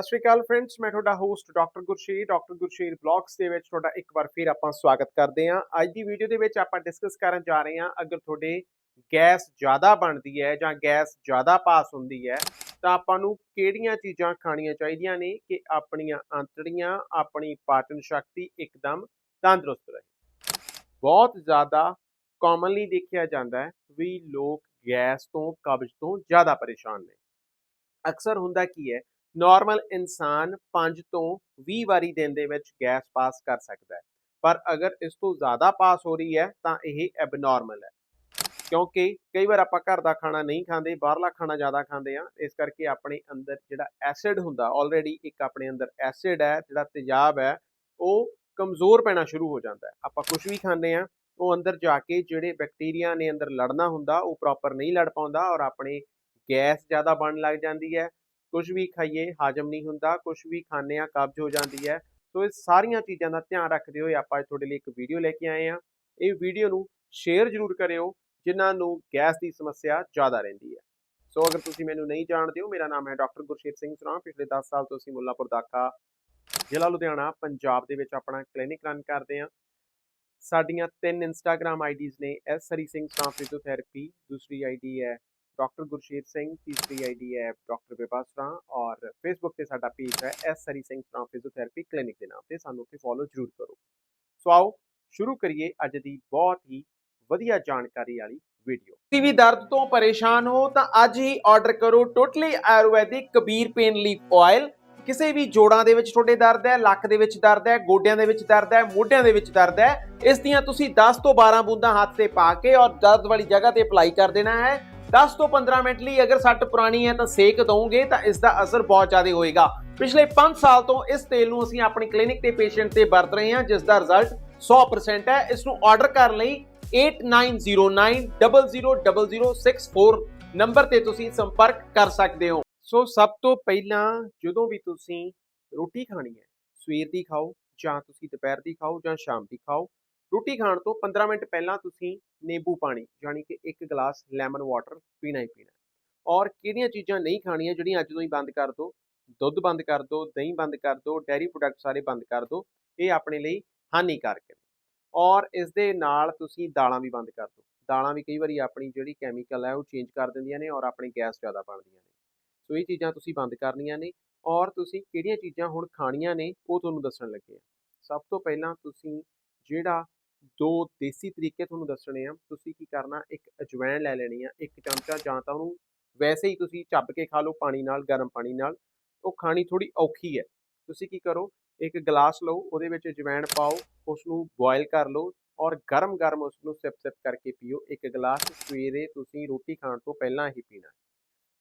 ਸਤਿ ਸ਼੍ਰੀ ਅਕਾਲ ਫਰੈਂਡਸ ਮੈਂ ਤੁਹਾਡਾ host doctor Gursher doctor Gursher blogs ਦੇ ਵਿੱਚ ਤੁਹਾਡਾ ਇੱਕ ਵਾਰ ਫਿਰ ਆਪਾਂ ਸਵਾਗਤ ਕਰਦੇ ਹਾਂ। ਅੱਜ ਦੀ ਵੀਡੀਓ ਦੇ ਵਿੱਚ ਆਪਾਂ ਡਿਸਕਸ ਕਰਨ ਜਾ ਰਹੇ ਹਾਂ ਅਗਰ ਤੁਹਾਡੇ ਗੈਸ ਜ਼ਿਆਦਾ ਬਣਦੀ ਹੈ ਜਾਂ ਗੈਸ ਜ਼ਿਆਦਾ ਪਾਸ ਹੁੰਦੀ ਹੈ, ਤਾਂ ਆਪਾਂ ਨੂੰ ਕਿਹੜੀਆਂ ਚੀਜ਼ਾਂ ਖਾਣੀਆਂ ਚਾਹੀਦੀਆਂ ਨੇ ਕਿ ਆਪਣੀਆਂ ਆਂਤੜੀਆਂ, ਆਪਣੀ ਪਾਚਨ ਸ਼ਕਤੀ ਇੱਕਦਮ ਤੰਦਰੁਸਤ ਰਹੇ। ਬਹੁਤ ਜ਼ਿਆਦਾ ਕਾਮਨਲੀ ਦੇਖਿਆ ਜਾਂਦਾ ਹੈ ਵੀ ਲੋਕ ਗੈਸ ਤੋਂ, ਕਬਜ਼ ਤੋਂ ਜ਼ਿਆਦਾ ਪਰੇਸ਼ਾਨ ਨੇ। ਅਕਸਰ ਹੁੰਦਾ ਕੀ ਹੈ ਨਾਰਮਲ ਇਨਸਾਨ 5 ਤੋਂ 20 ਵਾਰੀ ਦਿਨ ਦੇ ਵਿੱਚ ਗੈਸ ਪਾਸ ਕਰ ਸਕਦਾ ਹੈ। ਪਰ ਅਗਰ ਇਸ ਤੋਂ ਜ਼ਿਆਦਾ ਪਾਸ ਹੋ ਰਹੀ ਹੈ, ਤਾਂ ਇਹ ਐਬਨੋਰਮਲ ਹੈ। ਕਿਉਂਕਿ ਕਈ ਵਾਰ ਆਪਾਂ ਘਰ ਦਾ ਖਾਣਾ ਨਹੀਂ ਖਾਂਦੇ, ਬਾਹਰਲਾ ਖਾਣਾ ਜ਼ਿਆਦਾ ਖਾਂਦੇ ਆ ਇਸ ਕਰਕੇ ਆਪਣੇ ਅੰਦਰ ਜਿਹੜਾ ਐਸਿਡ ਹੁੰਦਾ ਆਲਰੇਡੀ ਇੱਕ ਆਪਣੇ ਅੰਦਰ ਐਸਿਡ ਹੈ, ਜਿਹੜਾ ਤੇਜ਼ਾਬ ਹੈ, ਉਹ ਕਮਜ਼ੋਰ ਪੈਣਾ ਸ਼ੁਰੂ ਹੋ ਜਾਂਦਾ ਹੈ। ਆਪਾਂ ਕੁਝ ਵੀ ਖਾਂਦੇ ਆ ਉਹ ਅੰਦਰ ਜਾ ਕੇ ਜਿਹੜੇ ਬੈਕਟੀਰੀਆ ਨੇ ਅੰਦਰ ਲੜਨਾ ਹੁੰਦਾ, ਉਹ ਪ੍ਰੋਪਰ ਨਹੀਂ ਲੜ ਪਾਉਂਦਾ ਔਰ ਆਪਣੇ ਗੈਸ ਜ਼ਿਆਦਾ ਬਣਨ ਲੱਗ ਜਾਂਦੀ ਹੈ। ਕੁਝ ਵੀ ਖਾਈਏ, ਹਾਜਮ ਨਹੀਂ ਹੁੰਦਾ ਕੁਝ ਵੀ ਖਾਂਦੇ ਆ ਕਬਜ਼ ਹੋ ਜਾਂਦੀ ਹੈ। ਸੋ ਇਹ ਸਾਰੀਆਂ ਚੀਜ਼ਾਂ ਦਾ ਧਿਆਨ ਰੱਖਦੇ ਹੋਏ ਆਪਾਂ ਤੁਹਾਡੇ ਲਈ ਇੱਕ ਵੀਡੀਓ ਲੈ ਕੇ ਆਏ ਆ ਇਹ ਵੀਡੀਓ ਨੂੰ ਸ਼ੇਅਰ ਜ਼ਰੂਰ ਕਰਿਓ, ਜਿਨ੍ਹਾਂ ਨੂੰ ਗੈਸ ਦੀ ਸਮੱਸਿਆ ਜ਼ਿਆਦਾ ਰਹਿੰਦੀ ਹੈ। ਸੋ ਅਗਰ ਤੁਸੀਂ ਮੈਨੂੰ ਨਹੀਂ ਜਾਣਦੇ ਹੋ, ਮੇਰਾ ਨਾਮ ਹੈ ਡਾਕਟਰ ਗੁਰਸ਼ੇਤ ਸਿੰਘ ਸਰਾਂ ਪਿਛਲੇ 10 ਸਾਲ ਤੋਂ ਅਸੀਂ ਮੁੱਲਾਪੁਰ ਦਾਖਾ ਜ਼ਿਲ੍ਹਾ ਲੁਧਿਆਣਾ, ਪੰਜਾਬ ਦੇ ਵਿੱਚ ਆਪਣਾ ਕਲੀਨਿਕ ਰਨ ਕਰਦੇ ਹਾਂ। ਸਾਡੀਆਂ ਤਿੰਨ ਇੰਸਟਾਗ੍ਰam ਆਈਡੀਜ਼ ਨੇ ਐਸ ਹਰੀ ਸਿੰਘ ਸਰਾਂ ਫਿਜ਼ੀਓਥੈਰੇਪੀ ਦੂਸਰੀ ਆਈਡੀ ਹੈ ਡਾਕਟਰ ਗੁਰਸ਼ੇਰ ਸਿੰਘ ਤੀਸਰੀ ਆਈਡੀ ਹੈ ਡਾਕਟਰ ਵਿਭਾ ਸਰਾਂ ਔਰ ਫੇਸਬੁੱਕ ਤੇ ਸਾਡਾ ਪੇਜ ਹੈ S Hari Singh Sran physiotherapy clinic ਦੇ ਨਾਮ ਤੇ, ਸਾਨੂੰ ਉੱਥੇ ਫੋਲੋ ਜ਼ਰੂਰ ਕਰੋ। ਸੋ ਆਓ, ਸ਼ੁਰੂ ਕਰੀਏ ਅੱਜ ਦੀ ਬਹੁਤ ਹੀ ਵਧੀਆ ਜਾਣਕਾਰੀ ਵਾਲੀ ਵੀਡੀਓ ਤੁਸੀਂ ਵੀ ਦਰਦ ਤੋਂ ਪਰੇਸ਼ਾਨ ਹੋ ਤਾਂ ਅੱਜ ਹੀ ਆਰਡਰ ਕਰੋ totally Ayurvedic Kabir pain leaf oil ਕਿਸੇ ਵੀ ਜੋੜਾਂ ਦੇ ਵਿੱਚ ਤੁਹਾਡੇ ਦਰਦ ਹੈ, ਲੱਕ ਦੇ ਵਿੱਚ ਦਰਦ ਹੈ, ਗੋਡਿਆਂ ਦੇ ਵਿੱਚ ਦਰਦ ਹੈ, ਮੋਢਿਆਂ ਦੇ ਵਿੱਚ ਦਰਦ ਹੈ, ਇਸ ਦੀਆਂ ਤੁਸੀਂ 10 ਤੋਂ 12 ਬੂੰਦਾਂ ਹੱਥ ਤੇ ਪਾ ਕੇ ਔਰ ਦਰਦ ਵਾਲੀ ਜਗ੍ਹਾ ਤੇ ਅਪਲਾਈ ਕਰ ਦੇਣਾ ਹੈ। 10 ਤੋਂ 15 ਮਿੰਟ ਲਈ ਅਗਰ ਸੱਟ ਪੁਰਾਣੀ ਹੈ ਤਾਂ ਸੇਕ ਦਵੋਗੇ ਤਾਂ ਇਸ ਦਾ ਅਸਰ ਬਹੁਤ ਜ਼ਿਆਦਾ ਹੋਏਗਾ। ਪਿਛਲੇ 5 ਸਾਲ ਤੋਂ ਇਸ ਤੇਲ ਨੂੰ ਅਸੀਂ ਆਪਣੀ ਕਲੀਨਿਕ ਤੇ ਪੇਸ਼ੈਂਟ ਤੇ ਵਰਤ ਰਹੇ ਹਾਂ, ਜਿਸ ਦਾ ਰਿਜ਼ਲਟ 100% ਹੈ। ਇਸ ਨੂੰ ਆਰਡਰ ਕਰਨ ਲਈ 8909000064 ਨੰਬਰ ਤੇ ਤੁਸੀਂ ਸੰਪਰਕ ਕਰ ਸਕਦੇ ਹੋ। ਸੋ ਸਭ ਤੋਂ ਪਹਿਲਾਂ ਜਦੋਂ ਵੀ ਤੁਸੀਂ ਰੋਟੀ ਖਾਣੀ ਹੈ, ਸਵੇਰ ਦੀ ਖਾਓ ਜਾਂ ਤੁਸੀਂ ਦੁਪਹਿਰ ਦੀ ਖਾਓ ਜਾਂ ਸ਼ਾਮ ਦੀ ਖਾਓ ਰੋਟੀ ਖਾਣ ਤੋਂ 15 ਮਿੰਟ ਪਹਿਲਾਂ ਤੁਸੀਂ ਨਿੰਬੂ ਪਾਣੀ, ਯਾਨੀ ਕਿ ਇੱਕ ਗਲਾਸ ਲੈਮਨ ਵਾਟਰ ਪੀਣਾ ਹੀ ਪੀਣਾ। ਔਰ ਕਿਹੜੀਆਂ ਚੀਜ਼ਾਂ ਨਹੀਂ ਖਾਣੀਆਂ, ਜਿਹੜੀਆਂ ਅੱਜ ਤੋਂ ਹੀ ਬੰਦ ਕਰ ਦਿਓ ਦੁੱਧ ਬੰਦ ਕਰ ਦਿਓ ਦਹੀਂ ਬੰਦ ਕਰ ਦਿਓ ਡੈਰੀ ਪ੍ਰੋਡਕਟ ਸਾਰੇ ਬੰਦ ਕਰ ਦਿਓ ਇਹ ਆਪਣੇ ਲਈ ਹਾਨੀਕਾਰਕ ਹੈ ਔਰ ਇਸ ਦੇ ਨਾਲ ਤੁਸੀਂ ਦਾਲਾਂ ਵੀ ਬੰਦ ਕਰ ਦਿਓ ਦਾਲਾਂ ਵੀ ਕਈ ਵਾਰੀ ਆਪਣੀ ਜਿਹੜੀ ਕੈਮੀਕਲ ਹੈ ਉਹ ਚੇਂਜ ਕਰ ਦਿੰਦੀਆਂ ਨੇ ਔਰ ਆਪਣੀ ਗੈਸ ਜ਼ਿਆਦਾ ਬਣਦੀਆਂ ਨੇ। ਸੋ ਇਹ ਚੀਜ਼ਾਂ ਤੁਸੀਂ ਬੰਦ ਕਰਨੀਆਂ ਨੇ ਔਰ ਤੁਸੀਂ ਕਿਹੜੀਆਂ ਚੀਜ਼ਾਂ ਹੁਣ ਖਾਣੀਆਂ ਨੇ, ਉਹ ਤੁਹਾਨੂੰ ਦੱਸਣ ਲੱਗੇ ਆ। ਸਭ ਤੋਂ ਪਹਿਲਾਂ ਤੁਸੀਂ ਜਿਹੜਾ ਦੋ ਦੇਸੀ ਤਰੀਕੇ ਤੁਹਾਨੂੰ ਦੱਸਣੇ ਆ। ਤੁਸੀਂ ਕੀ ਕਰਨਾ, ਇੱਕ ਅਜਵਾਇਣ ਲੈ ਲੈਣੀ ਆ, ਇੱਕ ਚਮਚਾ ਜਾਂ ਤਾਂ ਉਹਨੂੰ ਵੈਸੇ ਹੀ ਤੁਸੀਂ ਚੱਬ ਕੇ ਖਾ ਲਓ ਪਾਣੀ ਨਾਲ, ਗਰਮ ਪਾਣੀ ਨਾਲ। ਉਹ ਖਾਣੀ ਥੋੜੀ ਔਖੀ ਹੈ। ਤੁਸੀਂ ਕੀ ਕਰੋ, ਇੱਕ ਗਲਾਸ ਲਓ, ਉਹਦੇ ਵਿੱਚ ਅਜਵਾਇਣ ਪਾਓ ਉਸ ਨੂੰ ਬੋਇਲ ਕਰ ਲਓ ਔਰ ਗਰਮ-ਗਰਮ ਉਸ ਨੂੰ ਸਿਪ-ਸਿਪ ਕਰਕੇ ਪੀਓ। ਇੱਕ ਗਲਾਸ ਸਵੇਰੇ ਤੁਸੀਂ ਰੋਟੀ ਖਾਣ ਤੋਂ ਪਹਿਲਾਂ ਹੀ ਪੀਣਾ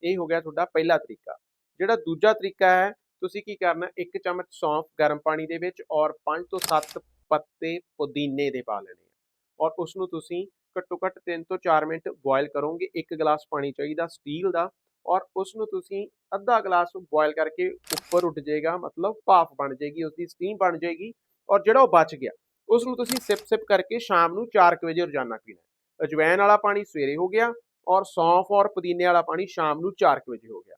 ਇਹ ਹੋ ਗਿਆ ਤੁਹਾਡਾ ਪਹਿਲਾ ਤਰੀਕਾ। ਜਿਹੜਾ ਦੂਜਾ ਤਰੀਕਾ ਹੈ, ਤੁਸੀਂ ਕੀ ਕਰਨਾ, ਇੱਕ ਚਮਚ ਸੌਂਫ ਗਰਮ ਪਾਣੀ ਦੇ ਵਿੱਚ ਔਰ 5 ਤੋਂ 7 ਪੱਤੇ ਪੁਦੀਨੇ ਦੇ ਪਾ ਲੈਣੇ ਆ। ਔਰ ਉਸ ਨੂੰ ਤੁਸੀਂ ਘੱਟੋ ਘੱਟ 3 ਤੋਂ 4 ਮਿੰਟ ਬੋਇਲ ਕਰੋਗੇ, ਇੱਕ ਗਲਾਸ ਪਾਣੀ ਚਾਹੀਦਾ ਸਟੀਲ ਦਾ ਔਰ ਉਸ ਨੂੰ ਤੁਸੀਂ ਅੱਧਾ ਗਲਾਸ ਬੋਇਲ ਕਰਕੇ ਉੱਪਰ ਉੱਠ ਜਾਏਗਾ, ਮਤਲਬ ਭਾਫ ਬਣ ਜਾਏਗੀ ਉਸ ਦੀ ਸਟੀਮ ਬਣ ਜਾਏਗੀ ਔਰ ਜਿਹੜਾ ਉਹ ਬਚ ਗਿਆ ਉਸ ਨੂੰ ਤੁਸੀਂ ਸਿਪ ਸਿਪ ਕਰਕੇ ਸ਼ਾਮ ਨੂੰ 4 ਵਜੇ ਰੋਜ਼ਾਨਾ ਪੀਣਾ ਅਜਵਾਇਣ ਵਾਲਾ ਪਾਣੀ ਸਵੇਰੇ ਹੋ ਗਿਆ ਔਰ ਸੌਂਫ ਔਰ ਪੁਦੀਨੇ ਵਾਲਾ ਪਾਣੀ ਸ਼ਾਮ ਨੂੰ 4 ਵਜੇ ਹੋ ਗਿਆ।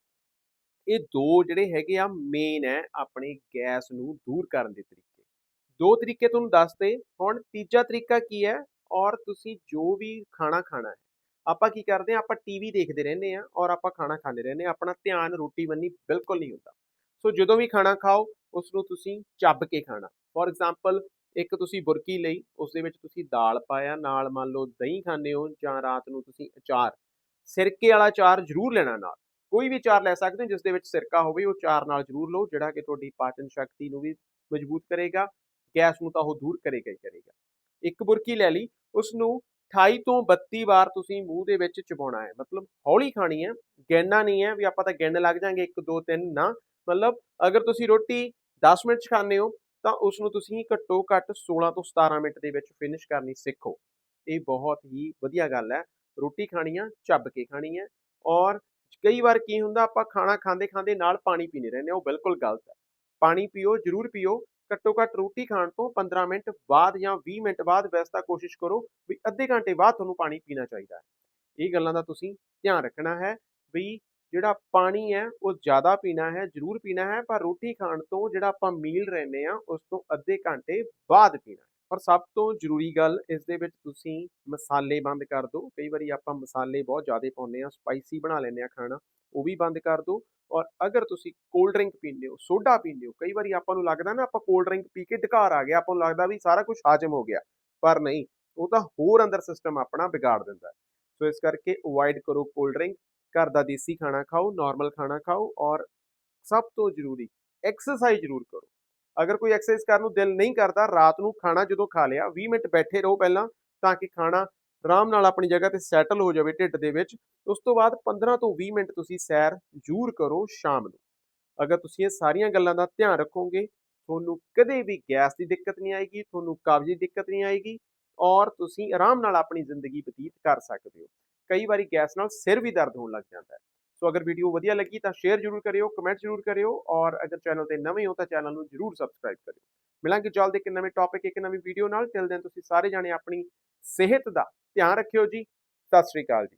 ਇਹ ਦੋ ਜਿਹੜੇ ਹੈਗੇ ਆ ਮੇਨ ਹੈ ਆਪਣੇ ਗੈਸ ਨੂੰ ਦੂਰ ਕਰਨ ਦੇ ਤਰੀਕੇ। ਦੋ ਤਰੀਕੇ ਤੁਹਾਨੂੰ ਦੱਸਦੇ ਹੁਣ ਤੀਜਾ ਤਰੀਕਾ ਕੀ ਹੈ? ਔਰ ਤੁਸੀਂ ਜੋ ਵੀ ਖਾਣਾ ਖਾਣਾ ਹੈ, ਆਪਾਂ ਕੀ ਕਰਦੇ ਆ ਆਪਾਂ ਟੀਵੀ ਦੇਖਦੇ ਰਹਿੰਦੇ ਆ ਔਰ ਆਪਾਂ ਖਾਣਾ ਖਾਂਦੇ ਰਹਿੰਦੇ ਆ ਆਪਣਾ ਧਿਆਨ ਰੋਟੀ ਬੰਨੀ ਬਿਲਕੁਲ ਨਹੀਂ ਹੁੰਦਾ। ਸੋ ਜਦੋਂ ਵੀ ਖਾਣਾ ਖਾਓ ਉਸ ਨੂੰ ਤੁਸੀਂ ਚੱਬ ਕੇ ਖਾਣਾ। ਫੋਰ ਐਗਜ਼ਾਮਪਲ ਇੱਕ ਤੁਸੀਂ ਬੁਰਕੀ ਲਈ ਉਸ ਦੇ ਵਿੱਚ ਤੁਸੀਂ ਦਾਲ ਪਾਇਆ, ਨਾਲ ਮੰਨ ਲਓ ਦਹੀਂ ਖਾਂਦੇ ਹੋ ਜਾਂ ਰਾਤ ਨੂੰ ਤੁਸੀਂ ਅਚਾਰ, ਸਿਰਕੇ ਵਾਲਾ ਅਚਾਰ ਜ਼ਰੂਰ ਲੈਣਾ ਨਾਲ। ਕੋਈ ਵੀ ਅਚਾਰ ਲੈ ਸਕਦੇ ਹੋ ਜਿਸ ਦੇ ਵਿੱਚ ਸਿਰਕਾ ਹੋਵੇ, ਉਹ ਅਚਾਰ ਨਾਲ ਜ਼ਰੂਰ ਲਓ, ਜਿਹੜਾ ਕਿ ਤੁਹਾਡੀ ਪਾਚਨ ਸ਼ਕਤੀ ਨੂੰ ਵੀ ਮਜ਼ਬੂਤ ਕਰੇਗਾ ਗੈਸ ਨੂੰ ਤਾਂ ਉਹ ਦੂਰ ਕਰੇਗਾ ਹੀ ਕਰੇਗਾ। ਇੱਕ ਬੁਰਕੀ ਲੈ ਲਈ ਉਸ ਨੂੰ 28 ਤੋਂ 32 ਵਾਰ ਤੁਸੀਂ ਮੂੰਹ ਦੇ ਵਿੱਚ ਚਬਾਉਣਾ ਹੈ। ਮਤਲਬ ਹੌਲੀ ਖਾਣੀ ਹੈ ਗਿਣਨਾ ਨਹੀਂ ਹੈ, ਵੀ ਆਪਾਂ ਤਾਂ ਗਿਣ ਲੱਗ ਜਾਾਂਗੇ 1 2 3 ਨਾ। ਮਤਲਬ ਅਗਰ ਤੁਸੀਂ ਰੋਟੀ 10 ਮਿੰਟ ਚ ਖਾਂਦੇ ਹੋ, ਤਾਂ ਉਸ ਨੂੰ ਤੁਸੀਂ ਘੱਟੋ ਘੱਟ 16 ਤੋਂ 17 ਮਿੰਟ ਦੇ ਵਿੱਚ ਫਿਨਿਸ਼ ਕਰਨੀ ਸਿੱਖੋ। ਇਹ ਬਹੁਤ ਹੀ ਵਧੀਆ ਗੱਲ ਹੈ। ਰੋਟੀ ਖਾਣੀ ਆ ਚੱਬ ਕੇ ਖਾਣੀ ਹੈ ਔਰ ਕਈ ਵਾਰ ਕੀ ਹੁੰਦਾ, ਆਪਾਂ ਖਾਣਾ ਖਾਂਦੇ ਖਾਂਦੇ ਨਾਲ ਪਾਣੀ ਪੀਨੇ ਰਹਿੰਦੇ ਉਹ ਬਿਲਕੁਲ ਗਲਤ ਹੈ। ਪਾਣੀ ਪੀਓ, ਜ਼ਰੂਰ ਪੀਓ ਘੱਟੋ ਘੱਟ ਰੋਟੀ ਖਾਣ ਤੋਂ 15 ਮਿੰਟ ਬਾਅਦ ਜਾਂ 20 ਮਿੰਟ ਬਾਅਦ ਵੈਸੇ ਤਾਂ ਕੋਸ਼ਿਸ਼ ਕਰੋ ਵੀ ਅੱਧੇ ਘੰਟੇ ਬਾਅਦ ਤੁਹਾਨੂੰ ਪਾਣੀ ਪੀਣਾ ਚਾਹੀਦਾ ਹੈ। ਇਹ ਗੱਲਾਂ ਦਾ ਤੁਸੀਂ ਧਿਆਨ ਰੱਖਣਾ ਹੈ ਵੀ ਜਿਹੜਾ ਪਾਣੀ ਹੈ, ਉਹ ਜ਼ਿਆਦਾ ਪੀਣਾ ਹੈ, ਜ਼ਰੂਰ ਪੀਣਾ ਹੈ, ਪਰ ਰੋਟੀ ਖਾਣ ਤੋਂ ਜਿਹੜਾ ਆਪਾਂ ਮੀਲ ਰਹਿੰਦੇ ਆ ਉਸ ਤੋਂ ਅੱਧੇ ਘੰਟੇ ਬਾਅਦ ਪੀਣਾ ਪਰ ਸਭ ਤੋਂ ਜ਼ਰੂਰੀ ਗੱਲ, ਇਸ ਦੇ ਵਿੱਚ ਤੁਸੀਂ ਮਸਾਲੇ ਬੰਦ ਕਰ ਦਿਓ। ਕਈ ਵਾਰੀ ਆਪਾਂ ਮਸਾਲੇ ਬਹੁਤ ਜ਼ਿਆਦਾ ਪਾਉਂਦੇ ਆ ਸਪਾਈਸੀ ਬਣਾ ਲੈਂਦੇ ਆ ਖਾਣਾ, ਉਹ ਵੀ ਬੰਦ ਕਰ ਦਿਓ। ਔਰ ਅਗਰ ਤੁਸੀਂ ਕੋਲਡ ਡਰਿੰਕ ਪੀਂਦੇ ਹੋ, ਸੋਡਾ ਪੀਂਦੇ ਹੋ, ਕਈ ਵਾਰੀ ਆਪਾਂ ਨੂੰ ਲੱਗਦਾ ਨਾ, ਆਪਾਂ ਕੋਲਡ ਡਰਿੰਕ ਪੀ ਕੇ ਢਕਾਰ ਆ ਗਿਆ ਆਪਾਂ ਨੂੰ ਲੱਗਦਾ ਵੀ ਸਾਰਾ ਕੁਝ ਹਾਜ਼ਮ ਹੋ ਗਿਆ, ਪਰ ਨਹੀਂ, ਉਹ ਤਾਂ ਹੋਰ ਅੰਦਰ ਸਿਸਟਮ ਆਪਣਾ ਵਿਗਾੜ ਦਿੰਦਾ ਸੋ ਇਸ ਕਰਕੇ ਅਵੋਇਡ ਕਰੋ ਕੋਲਡ ਡਰਿੰਕ ਘਰ ਦਾ ਦੇਸੀ ਖਾਣਾ ਖਾਓ ਨਾਰਮਲ ਖਾਣਾ ਖਾਓ ਔਰ ਸਭ ਤੋਂ ਜ਼ਰੂਰੀ ਐਕਸਰਸਾਈਜ਼ ਜ਼ਰੂਰ ਕਰੋ। ਅਗਰ ਕੋਈ ਐਕਸਰਸਾਈਜ਼ ਕਰਨ ਨੂੰ ਦਿਲ ਨਹੀਂ ਕਰਦਾ, ਰਾਤ ਨੂੰ ਖਾਣਾ ਜਦੋਂ ਖਾ ਲਿਆ 20 ਮਿੰਟ ਬੈਠੇ ਰਹੋ ਪਹਿਲਾਂ ਤਾਂ ਕਿ ਖਾਣਾ ਆਰਾਮ ਨਾਲ ਆਪਣੀ ਜਗ੍ਹਾ ਤੇ ਸੈਟਲ ਹੋ ਜਾਵੇ ਢਿੱਡ ਦੇ ਵਿੱਚ, ਉਸ ਤੋਂ ਬਾਅਦ 15 ਤੋਂ 20 ਮਿੰਟ ਤੁਸੀਂ ਸੈਰ ਜ਼ਰੂਰ ਕਰੋ ਸ਼ਾਮ ਨੂੰ। ਅਗਰ ਤੁਸੀਂ ਇਹ ਸਾਰੀਆਂ ਗੱਲਾਂ ਦਾ ਧਿਆਨ ਰੱਖੋਗੇ, ਤੁਹਾਨੂੰ ਕਦੇ ਵੀ ਗੈਸ ਦੀ ਦਿੱਕਤ ਨਹੀਂ ਆਏਗੀ, ਤੁਹਾਨੂੰ ਕਬਜ਼ ਦੀ ਦਿੱਕਤ ਨਹੀਂ ਆਏਗੀ ਔਰ ਤੁਸੀਂ ਆਰਾਮ ਨਾਲ ਆਪਣੀ ਜ਼ਿੰਦਗੀ ਬਤੀਤ ਕਰ ਸਕਦੇ ਹੋ। ਕਈ ਵਾਰੀ ਗੈਸ ਨਾਲ ਸਿਰ ਵੀ ਦਰਦ ਹੋਣ ਲੱਗ ਜਾਂਦਾ ਹੈ। ਸੋ ਅਗਰ ਵੀਡੀਓ ਵਧੀਆ ਲੱਗੀ ਤਾਂ ਸ਼ੇਅਰ ਜ਼ਰੂਰ ਕਰਿਓ ਕਮੈਂਟ ਜ਼ਰੂਰ ਕਰਿਓ ਔਰ ਅਗਰ ਚੈਨਲ ਤੇ ਨਵੇਂ ਹੋ ਤਾਂ ਚੈਨਲ ਨੂੰ ਜ਼ਰੂਰ ਸਬਸਕ੍ਰਾਈਬ ਕਰਿਓ। ਮਿਲਾਂਗੇ ਜਲਦ ਇੱਕ ਨਵੇਂ ਟੌਪਿਕ ਇੱਕ ਨਵੀਂ ਵੀਡੀਓ ਨਾਲ। ਤਿਲ ਦਿਨ ਤੁਸੀਂ ਸਾਰੇ ਜਾਣੇ ਆਪਣੀ ਸਿਹਤ ਦਾ ਧਿਆਨ ਰੱਖਿਓ ਜੀ। ਸਤਿ ਸ਼੍ਰੀ ਅਕਾਲ ਜੀ।